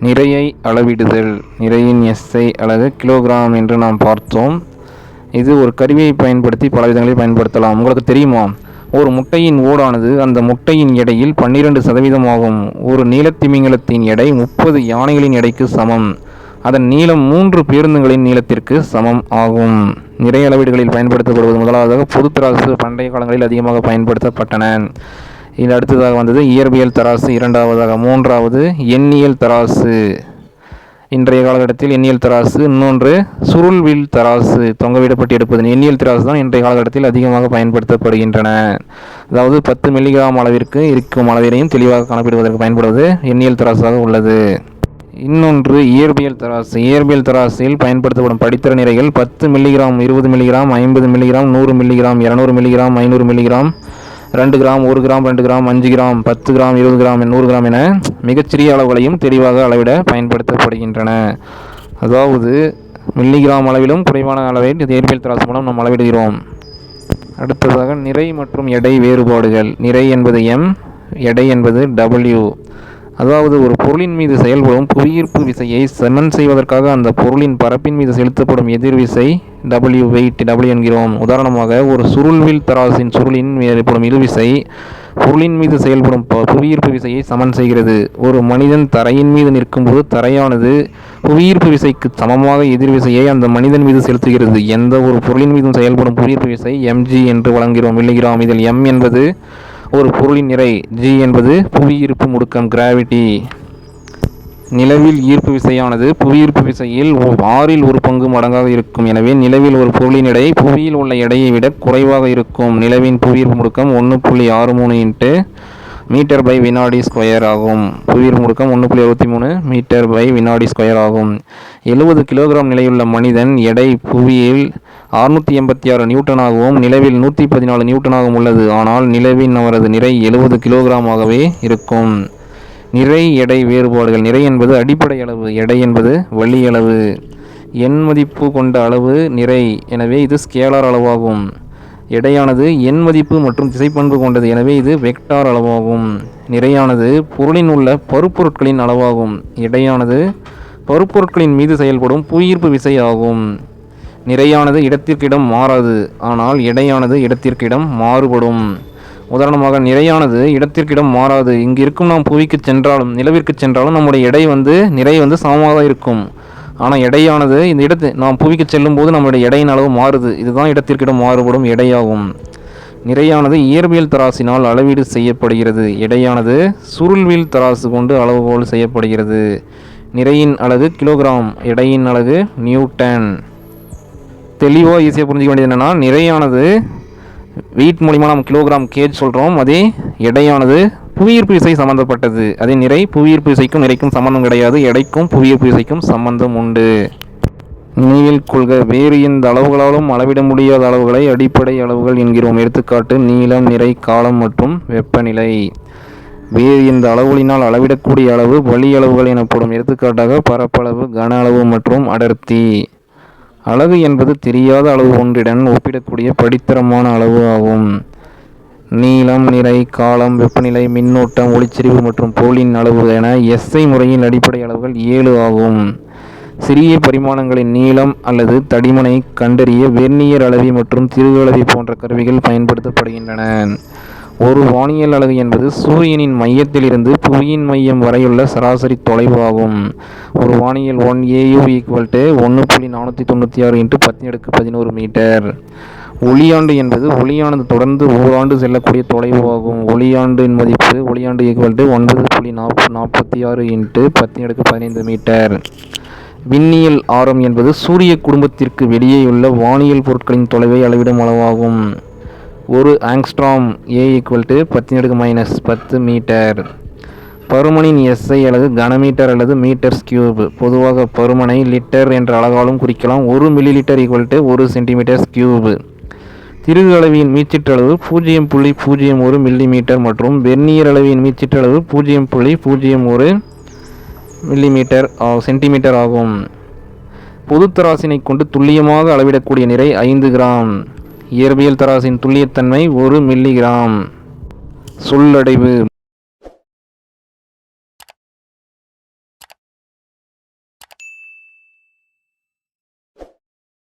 நிறையை அளவிடுதல் நிறையின் எஸ்ஐ அலகு கிலோகிராம் என்று நாம் பார்த்தோம். இது ஒரு கருவியை பயன்படுத்தி பல விதங்களில் பயன்படுத்தலாம். உங்களுக்கு தெரியுமா? ஒரு முட்டையின் ஓடானது அந்த முட்டையின் எடையில் பன்னிரண்டு சதவீதமாகும் ஒரு நீலத்திமிங்கலத்தின் எடை முப்பது யானைகளின் எடைக்கு சமம். அதன் நீளம் மூன்று பேருந்துகளின் நீளத்திற்கு சமம் ஆகும். நிறை அளவீடுகளில் பயன்படுத்தப்படுவது முதலாவதாக பொதுத்தராசு பண்டைய காலங்களில் அதிகமாக பயன்படுத்தப்பட்டன. இது அடுத்ததாக வந்தது இயற்பியல் தராசு இரண்டாவதாக மூன்றாவது எண்ணியல் தராசு. இன்றைய காலகட்டத்தில் எண்ணியல் தராசு இன்னொன்று சுருள்வில் தராசு தொங்கவிடப்பட்டு எடுப்பது. எண்ணியல் தராசு தான் இன்றைய காலகட்டத்தில் அதிகமாக பயன்படுத்தப்படுகின்றன. அதாவது பத்து மில்லிகிராம் அளவிற்கு இருக்கும் அளவினையும் தெளிவாக கணக்கிடுவதற்கு பயன்படுவது எண்ணியல் தராசாக உள்ளது. இன்னொன்று இயற்பியல் தராசு. இயற்பியல் தராசில் பயன்படுத்தப்படும் படித்தர நிறைகள் பத்து மில்லிகிராம் இருபது மில்லிகிராம் ஐம்பது மில்லிகிராம் நூறு மில்லிகிராம் இரநூறு மில்லிகிராம் ஐநூறு மில்லிகிராம் ரெண்டு கிராம் ஒரு கிராம் ரெண்டு கிராம் அஞ்சு கிராம் பத்து கிராம் இருபது கிராம் நூறு கிராம் என மிகச்சிறிய அளவுகளையும் தெளிவாக அளவிட பயன்படுத்தப்படுகின்றன. அதாவது மில்லிகிராம் அளவிலும் குறைவான அளவை இயற்பியல் தராசு மூலம் நாம் அளவிடுகிறோம். அடுத்ததாக நிறை மற்றும் எடை வேறுபாடுகள். நிறை என்பது எம் எடை என்பது டபிள்யூ அதாவது ஒரு பொருளின் மீது செயல்படும் புவியீர்ப்பு விசையை சமன் செய்வதற்காக அந்த பொருளின் பரப்பின் மீது செலுத்தப்படும் எதிர்விசை டபிள்யூ வெயிட் டபிள்யூ என்கிறோம். உதாரணமாக ஒரு சுருள்வில் தராசின் சுருளின் ஏற்படும் இழுவிசை பொருளின் மீது செயல்படும் புவியீர்ப்பு விசையை சமன் செய்கிறது. ஒரு மனிதன் தரையின் மீது நிற்கும்போது தரையானது புவியீர்ப்பு விசைக்கு சமமாக எதிர்விசையை அந்த மனிதன் மீது செலுத்துகிறது. எந்த ஒரு பொருளின் மீதும் செயல்படும் புவியீர்ப்பு விசை எம்ஜி என்று வழங்குகிறோம் மில்லிகிராம் இதில் எம் என்பது ஒரு பொருளின் நிறை ஜி என்பது புவியீர்ப்பு முடுக்கம் கிராவிட்டி நிலவில் ஈர்ப்பு விசையானது புவியீர்ப்பு விசையில் ஆறில் ஒரு பங்கு மடங்காக இருக்கும். எனவே நிலவில் ஒரு பொருளின் எடை புவியில் உள்ள எடையை விட குறைவாக இருக்கும். நிலவின் புவியீர்ப்பு முடுக்கம் ஒன்று புள்ளி ஆறு மூணு இன்ட்டு மீட்டர் பை வினாடி ஸ்கொயர் ஆகும். புவியீர்ப்பு முடுக்கம் ஒன்று புள்ளி அறுபத்தி மூணு மீட்டர் பை வினாடி ஸ்கொயர் ஆகும். எழுபது கிலோகிராம் நிலையுள்ள மனிதன் எடை புவியில் அறுநூற்றி எண்பத்தி ஆறு நியூட்டனாகவும் நிலவில் நூற்றி பதினாலு நியூட்டனாகவும் உள்ளது. ஆனால் நிலவின் அவரது நிறை எழுபது கிலோகிராமாகவே இருக்கும். நிறை எடை வேறுபாடுகள். நிறை என்பது அடிப்படை அளவு. எடை என்பது வழி அளவு. எண் மதிப்பு கொண்ட அளவு நிறை. எனவே இது ஸ்கேலார் அளவாகும். எடையானது எண் மதிப்பு மற்றும் திசைப்பண்பு கொண்டது. எனவே இது வெக்டார் அளவாகும். நிறையானது பொருளின் உள்ள பருப்பொருட்களின் அளவாகும். எடையானது பருப்பொருட்களின் மீது செயல்படும் புவியீர்ப்பு விசை ஆகும். நிறையானது இடத்திற்கிடம் மாறாது ஆனால் எடையானது இடத்திற்கிடம் மாறுபடும். உதாரணமாக நிறையானது இடத்திற்கிடம் மாறாது. இங்கு இருக்கும் நாம் புவிக்கு சென்றாலும் நிலவிற்கு சென்றாலும் நம்முடைய எடை வந்து நிறை வந்து சமமாக இருக்கும். ஆனால் எடையானது இந்த இடத்து நாம் புவிக்கு செல்லும் போது நம்முடைய எடையின் அளவு மாறுது. இதுதான் இடத்திற்கிடம் மாறுபடும் எடையாகும். நிறையானது இயற்பியல் தராசினால் அளவீடு செய்யப்படுகிறது. எடையானது சுருள்வில் தராசு கொண்டு அளவுகோல் செய்யப்படுகிறது. நிறையின் அளவு கிலோகிராம் எடையின் அலகு நியூட்டன். தெளிவாக ஈஸியாக புரிஞ்சிக்க வேண்டியது என்னென்னா நிறையானது வெயிட் மூலிமா நம்ம கிலோகிராம் கேஜ் சொல்கிறோம் அதே எடையானது புவியீர்ப்பு விசை சம்மந்தப்பட்டது அதே நிறை புவியீர்ப்பு விசைக்கும் நிறைக்கும் சம்மந்தம் கிடையாது. எடைக்கும் புவியீர்ப்பு விசைக்கும் சம்மந்தம் உண்டு. நினைவில் கொள்க வேறு எந்த அளவுகளாலும் அளவிட முடியாத அளவுகளை அடிப்படை அளவுகள் என்கிறோம். எடுத்துக்காட்டு நீளம் நிறை காலம் மற்றும் வெப்பநிலை. வேறு எந்த அளவுகளினால் அளவிடக்கூடிய அளவு வழி அளவுகள் எனப்படும். எடுத்துக்காட்டாக பரப்பளவு கன அளவு மற்றும் அடர்த்தி. அளவு என்பது தெரியாத அளவு ஒன்றுடன் ஒப்பிடக்கூடிய படித்தரமான அளவு ஆகும். நீளம் நிறை காலம் வெப்பநிலை மின்னோட்டம் ஒளிச்செறிவு மற்றும் பொருளின் அளவு என எஸ்ஐ முறையின் அடிப்படை அளவுகள் ஏழு ஆகும். சிறிய பரிமாணங்களின் நீளம் அல்லது தடிமனை கண்டறிய வெர்னியர் அளவி மற்றும் திருகு அளவி போன்ற கருவிகள் பயன்படுத்தப்படுகின்றன. ஒரு வானியல் அலகு என்பது சூரியனின் மையத்திலிருந்து புவியின் மையம் வரையுள்ள சராசரி தொலைவு ஆகும். ஒரு வானியல் ஒன் ஏயு ஈக்குவல் டு ஒன்று புள்ளி நானூற்றி தொண்ணூற்றி ஆறு இன்ட்டு பத்து அடுக்கு பதினோரு மீட்டர். ஒளியாண்டு என்பது ஒளியானது தொடர்ந்து ஓராண்டு செல்லக்கூடிய தொலைவு ஆகும். ஒளியாண்டின் மதிப்பு ஒளியாண்டு ஈக்குவல் டு ஒன்பது புள்ளி நாப் நாற்பத்தி ஆறு இன்ட்டு பத்து அடுக்கு பதினைந்து மீட்டர். விண்ணியல் ஆரம் என்பது சூரிய குடும்பத்திற்கு வெளியேயுள்ள வானியல் பொருட்களின் தொலைவை அளவிடும் அளவாகும். ஒரு ஆங்ஸ்ட்ராம் ஏ ஈக்குவல் டு பத்தினடுக்கு மைனஸ் பத்து மீட்டர் பருமனின் எஸ்ஐ அல்லது கனமீட்டர் அல்லது மீட்டர்ஸ் கியூப் பொதுவாக பருமனை லிட்டர் என்ற அழகாலும் குறிக்கலாம். ஒரு மில்லி லிட்டர் ஈக்குவல் டு ஒரு சென்டிமீட்டர்ஸ் கியூப் திருகு அளவியின் மீச்சிற்றளவு பூஜ்ஜியம் புள்ளி பூஜ்ஜியம் ஒரு மில்லி மீட்டர் மற்றும் வெர்னியர் அளவின் மீச்சிற்றளவு பூஜ்ஜியம் புள்ளி பூஜ்ஜியம் ஒரு மில்லி மீட்டர் சென்டிமீட்டர் ஆகும். பொதுத்தராசினை கொண்டு துல்லியமாக அளவிடக்கூடிய நிறை ஐந்து கிராம். இயற்பியல் தராசின் துல்லியத்தன்மை ஒரு மில்லிகிராம் சொல்லடைவு